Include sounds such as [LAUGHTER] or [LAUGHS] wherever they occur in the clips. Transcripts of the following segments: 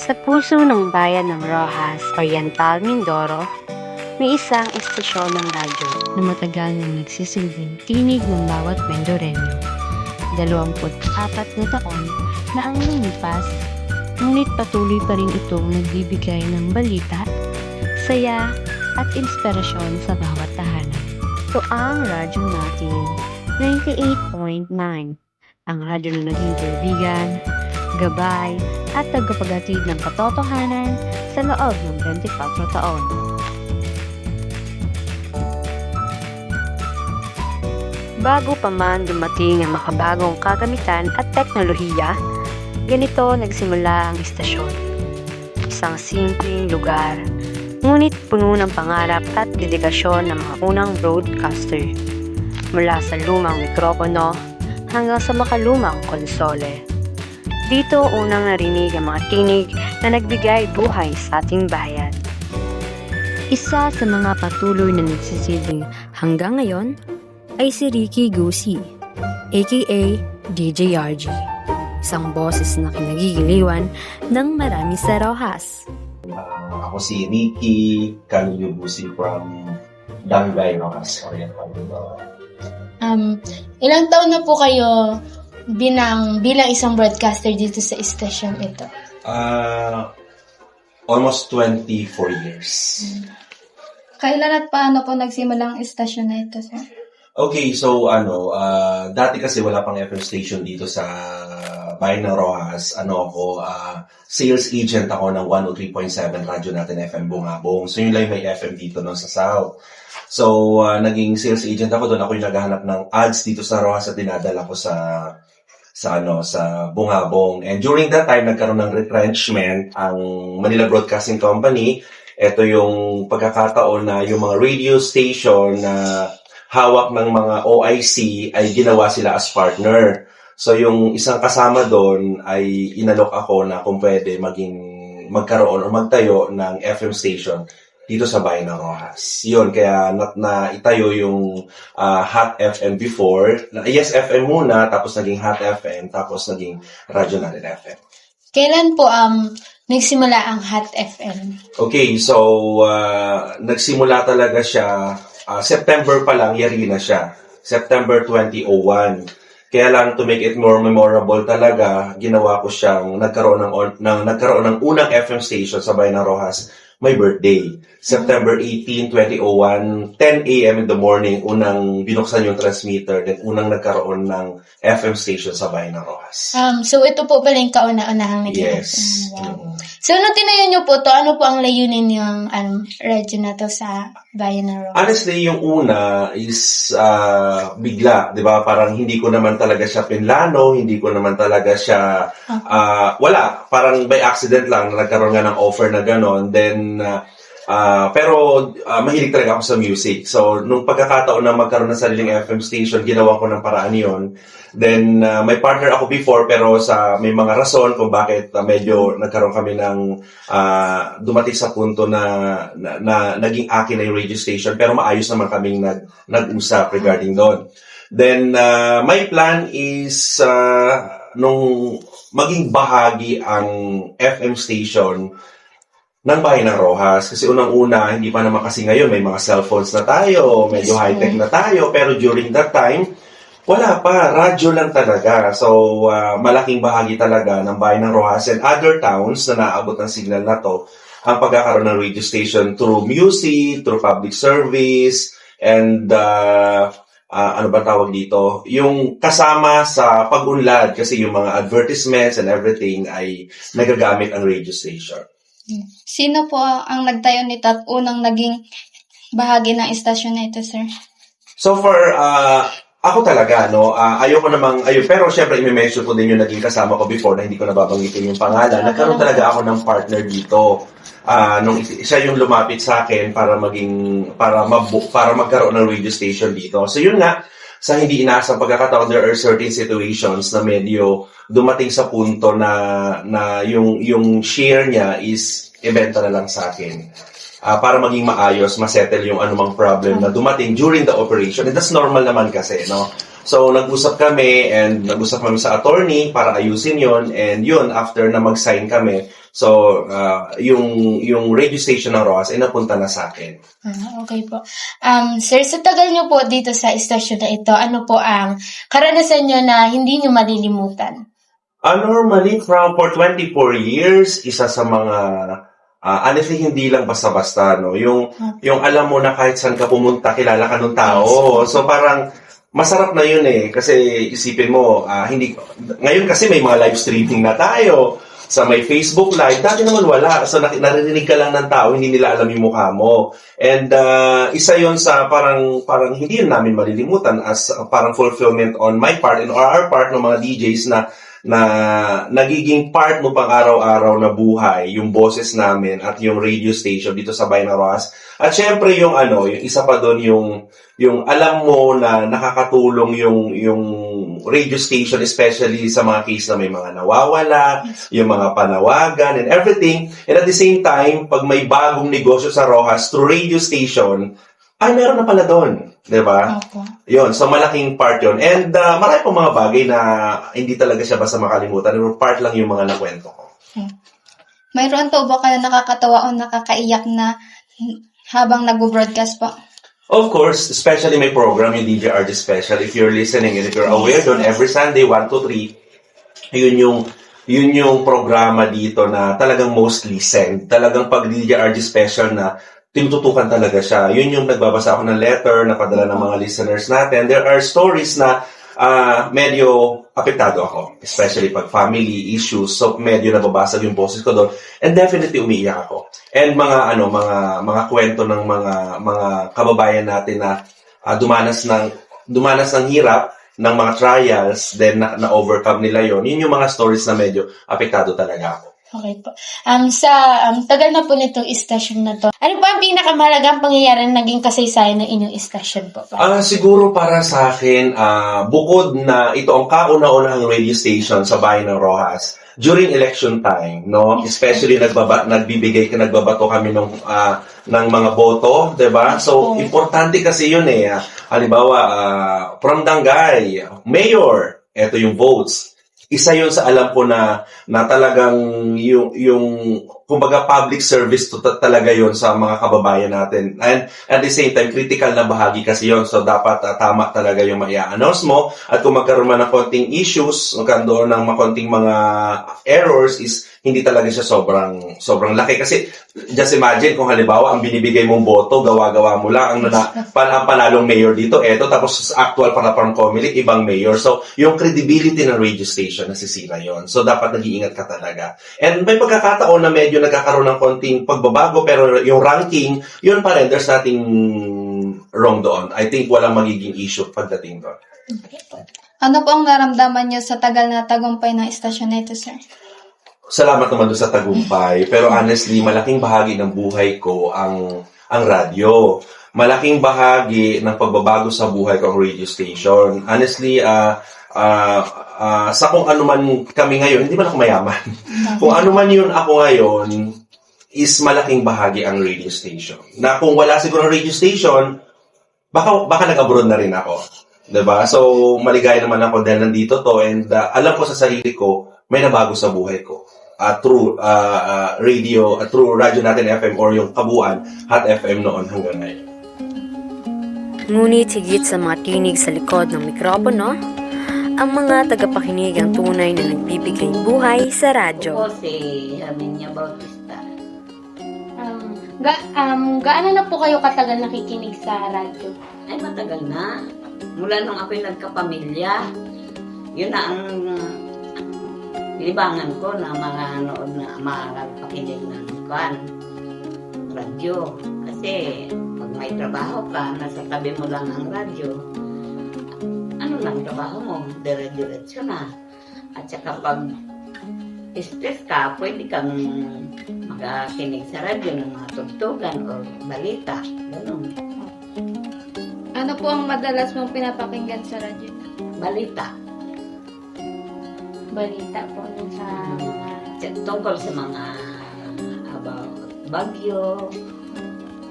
Sa puso ng bayan ng Rojas, Oriental, Mindoro, may isang istasyon ng radyo na matagal na nagsisilbing tinig ng bawat Mendoreño. 24 na taon na ang lumipas, ngunit patuloy pa rin itong nagbibigay ng balita, saya at inspirasyon sa bawat tahanan. Ito ang radyo natin, 98.9. Ang radyo na naging kaibigan, gabay, at tagapaghatid ng katotohanan sa loob ng 24 taon. Bago pa man dumating ang makabagong kagamitan at teknolohiya, ganito nagsimula ang istasyon. Isang simpleng lugar, ngunit puno ng pangarap at dedikasyon ng mga unang broadcaster. Mula sa lumang mikropono hanggang sa makalumang konsole. Dito unang narinig ang mga tinig na nagbigay buhay sa ating bayan. Isa sa mga patuloy na nagsisilbing hanggang ngayon ay si Ricky Gusi, aka DJ RG. Isang boses na kinagigiliwan ng marami sa Rojas. Uh, ako si Ricky Camilo Busi from Dangay Rojas, Oriental. Um, ilang taon na po kayo binang, bilang isang broadcaster dito sa station ito? Uh, almost 24 years. Kailan at paano po nagsimula ang istasyon na ito, sir? Okay, so ano, uh, dati kasi wala pang FM station dito sa bayan ng Rojas. Ano ako, uh, sales agent ako ng 103.7 radyo natin FM Bungabong. So yun lang may FM dito no, sa South. So, uh, naging sales agent ako doon. Ako yung naghahanap ng ads dito sa Rojas at dinadala ko sa sa ano sa Bungabong. And during that time nagkaroon ng retrenchment ang Manila Broadcasting Company. Ito yung pagkakataon na yung mga radio station na hawak ng mga OIC ay ginawa sila as partner. So yung isang kasama doon ay inalok ako na kung pwede maging magkaroon o magtayo ng FM station dito sa bayan ng Rojas. Yun, kaya na, na itayo yung uh, Hot FM before. Yes, FM muna, tapos naging Hot FM, tapos naging Radyo Natin FM. Kailan po um, nagsimula ang Hot FM? Okay, so uh, nagsimula talaga siya, uh, September pa lang, yari na siya. September 2001. Kaya lang to make it more memorable talaga, ginawa ko siyang nagkaroon ng, ng nagkaroon ng unang FM station sa Bayan ng Rojas my birthday. September 18, 2001, 10 a.m. in the morning, unang binuksan yung transmitter, then unang nagkaroon ng FM station sa Bayan ng Rojas. Um, so ito po pala yung kauna-unahang naging Yes. Wow. Mm. So, nung tinayo niyo po to, ano po ang layunin yung um, radyo na to sa bayan ng Rojas? Honestly, yung una is ah, bigla, 'di ba? Parang hindi ko naman talaga siya pinlano, hindi ko naman talaga siya ah, wala, parang by accident lang na nagkaroon nga ng offer na ganon. Then ah, ah, pero ah, mahilig talaga ako sa music. So nung pagkakataon na magkaroon ng sariling FM station, ginawa ko ng paraan 'yon. Then ah, may partner ako before pero sa may mga rason kung bakit ah, medyo nagkaroon kami ng ah, dumating sa punto na, na, na naging akin na yung radio station pero maayos naman kaming nag, nag-usap regarding doon. Then, uh, my plan is uh, nung maging bahagi ang FM station ng bahay ng Rojas. Kasi unang-una, hindi pa naman kasi ngayon, may mga cellphones na tayo, medyo Yes, high-tech na tayo, pero during that time, wala pa, radyo lang talaga. So, uh, malaking bahagi talaga ng bahay ng Rojas and other towns na naabot ng signal na to, ang pagkakaroon ng radio station through music, through public service, and uh, uh, ano ba tawag dito? Yung kasama sa pag-unlad kasi yung mga advertisements and everything ay nagagamit ang radio station. Sino po ang nagtayo nito at unang naging bahagi ng istasyon na ito, sir? So for uh, ako talaga, no, uh, ayoko namang, ayun, pero syempre i-mention ko din yung naging kasama ko before na hindi ko nababanggitin yung pangalan. Nagkaroon talaga ako ng partner dito. Ah, nung siya yung lumapit sa akin para maging para mabu- para magkaroon ng radio station dito. So yun nga, sa hindi inaasang pagkakataon, there are certain situations na medyo dumating sa punto na na yung yung share niya is ibenta na lang sa akin. Ah, para maging maayos, masettle yung anumang problem na dumating during the operation. And that's normal naman kasi, no? So, nag-usap kami and nag-usap kami sa attorney para ayusin yon And yun, after na mag-sign kami, So, ah, yung, yung radio station ng Rojas ay napunta na sa akin. Ah, okay po. Um, sir, sa tagal nyo po dito sa istasyon na ito, ano po ang karanasan nyo na hindi nyo malilimutan? Ah, normally, from for 24 years, isa sa mga, ah, honestly, hindi lang basta-basta, no? Yung, yung alam mo na kahit saan ka pumunta, kilala ka ng tao. So, parang, masarap na yun eh. Kasi isipin mo, ah, hindi, ngayon kasi may mga live streaming na tayo sa may Facebook Live. Dati naman wala. So, naririnig ka lang ng tao, hindi nila alam yung mukha mo. And ah, isa yon sa parang, parang hindi yun namin malilimutan as ah, parang fulfillment on my part and our part ng mga DJs na na nagiging part mo pang araw-araw na buhay, yung boses namin at yung radio station dito sa Rojas. At syempre yung ano, yung isa pa doon yung yung alam mo na nakakatulong yung yung radio station especially sa mga case na may mga nawawala, yung mga panawagan and everything. And at the same time, pag may bagong negosyo sa Rojas through radio station, ay meron na pala doon, 'di ba? Opo. Yun, so malaking part yun. And uh, marami pong mga bagay na hindi talaga siya basta makalimutan. Pero part lang yung mga nakwento ko. Mayroon po ba kayo nakakatawa o nakakaiyak na habang nag-broadcast po? Of course, especially may program, yung DJ RG Special. If you're listening and if you're aware doon, every Sunday, 1 to 3, yun yung yun yung programa dito na talagang most listened. Talagang pag DJ RG Special na tinututukan talaga siya. Yun yung nagbabasa ako ng letter na padala ng mga listeners natin. There are stories na ah, medyo apektado ako. Especially pag family issues. So, medyo nababasag yung boses ko doon. And definitely umiiyak ako. And mga ano, mga mga kwento ng mga mga kababayan natin na ah, dumanas ng dumanas ng hirap ng mga trials, then na, na-overcome nila yon. Yun yung mga stories na medyo apektado talaga ako. Okay po. Um, sa um, tagal na po nitong istasyon na to, ano po ang pinakamahalagang pangyayari na naging kasaysayan ng inyong istasyon po? Ah, siguro para sa akin, ah, bukod na ito ang kauna-unahang radio station sa bayan ng Rojas during election time, no? Especially nagbaba nagbibigay ka nagbabato kami ng ah, ng mga boto, 'di ba? So Opo. importante kasi 'yun eh. Ah, Halimbawa, ah, from Dangay, mayor, eto yung votes. Isa 'yun sa alam ko na na talagang yung yung kumbaga public service to ta- talaga 'yon sa mga kababayan natin. And at the same time critical na bahagi kasi 'yon. So dapat ah, tama talaga yung maia-announce mo at kung magkaroon man ng konting issues, magkaroon ng mga konting mga errors is hindi talaga siya sobrang sobrang laki. Kasi just imagine kung halimbawa ang binibigay mong boto gawa-gawa mo lang ang na, [LAUGHS] pan, ang panalong mayor dito eto tapos sa actual para parang Comelec ibang mayor. So yung credibility ng radio station nasisira yon so dapat nag-iingat ka talaga. And may pagkakataon na medyo nagkakaroon ng konting pagbabago pero yung ranking yun pa rin there's nothing wrong doon. I think walang magiging issue pagdating doon. Ano po ang naramdaman niyo sa tagal na tagumpay ng istasyon na ito, sir? Salamat naman doon sa tagumpay. Pero honestly, malaking bahagi ng buhay ko ang ang radyo. Malaking bahagi ng pagbabago sa buhay ko ang radio station. Honestly, ah ah, ah, sa kung ano man kami ngayon, hindi man ako mayaman. [LAUGHS] kung ano man yun ako ngayon, is malaking bahagi ang radio station. Na kung wala siguro ang radio station, baka baka nag-abroad na rin ako. 'Di ba? So, maligaya naman ako dahil nandito to and ah, alam ko sa sarili ko, may nabago sa buhay ko. Uh, through ah, ah, radio, uh, through radyo natin FM or yung kabuuan, Hot FM noon hanggang ngayon. Ngunit higit sa mga tinig sa likod ng mikropono, ang mga tagapakinig ang tunay na nagbibigay buhay sa radyo. Jose Herminia Bautista. Um, ga, um, gaano na po kayo katagal nakikinig sa radyo? Ay, matagal na. Mula nung ako'y nagkapamilya, yun na ang libangan ko na mga nood na makakapakinig ng kwan, radyo. Kasi pag may trabaho ka, nasa tabi mo lang ang radyo, ano lang trabaho mo? Dire-diretso na. At saka pag stress ka, pwede kang makakinig sa radyo ng mga tugtugan o balita. Ganun. Ano po ang madalas mong pinapakinggan sa radyo? Balita. Balita po dun sa mga... T- Tungkol sa mga about bagyo,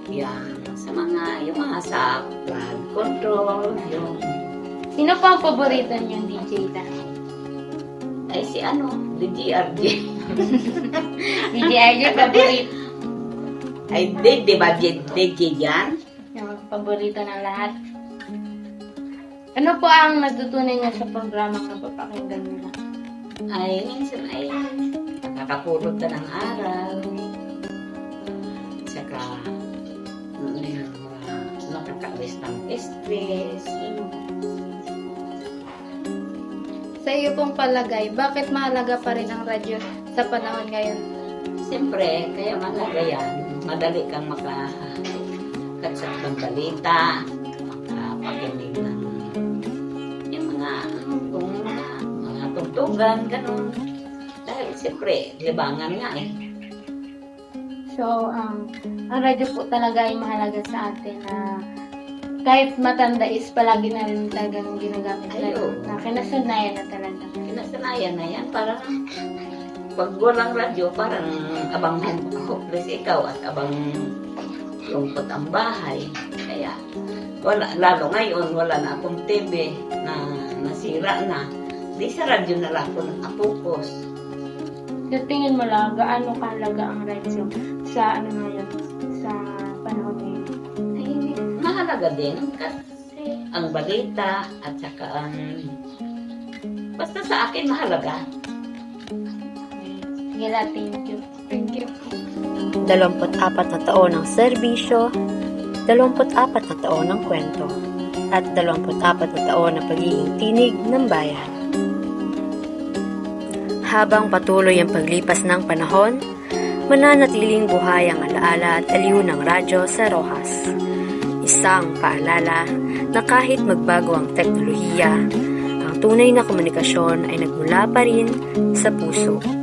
yan, sa mga, yung mga sa flood control, yung, Sino po ang paborito niyong DJ dahil? ay si ano, DGRG. [LAUGHS] DJRG, paborito. Ay, di, di ba, DJ yan? Yung paborito ng lahat. Ano po ang natutunan niyo sa programa na papakinggan nila? Ay, minsan ay nakakapulot ka ng araw. Saka, mm, nakakaalis ng stress. Ano. Sa iyo pong palagay, bakit mahalaga pa rin ang radyo sa panahon ngayon? Siyempre, kaya malaga yan. Madali kang makakatsat ng balita, makapakinig ng tugtugan, ganun. Dahil siyempre, libangan nga eh. So, um, ang radyo po talaga ay mahalaga sa atin na kahit matanda is palagi na rin talagang ginagamit na, Ayun. na kinasanayan na talaga. Kinasanayan na yan, parang pag walang radyo, parang abang hopeless ikaw at abang lungkot ang bahay. Kaya, wala, lalo ngayon, wala na akong TV na nasira na. Di sa radyo na lang ako nakapukos. Sa tingin mo lang, gaano kahalaga ang radyo sa ano ngayon, sa panahon ngayon? Ay, mahalaga din kasi ang balita at saka ang... Basta sa akin mahalaga. Sige la, thank you. Thank you. 24 na taon ng serbisyo, 24 na taon ng kwento, at 24 na taon ng pagiging tinig ng bayan. Habang patuloy ang paglipas ng panahon, mananatiling buhay ang alaala at aliw ng radyo sa Rojas. Isang paalala na kahit magbago ang teknolohiya, ang tunay na komunikasyon ay nagmula pa rin sa puso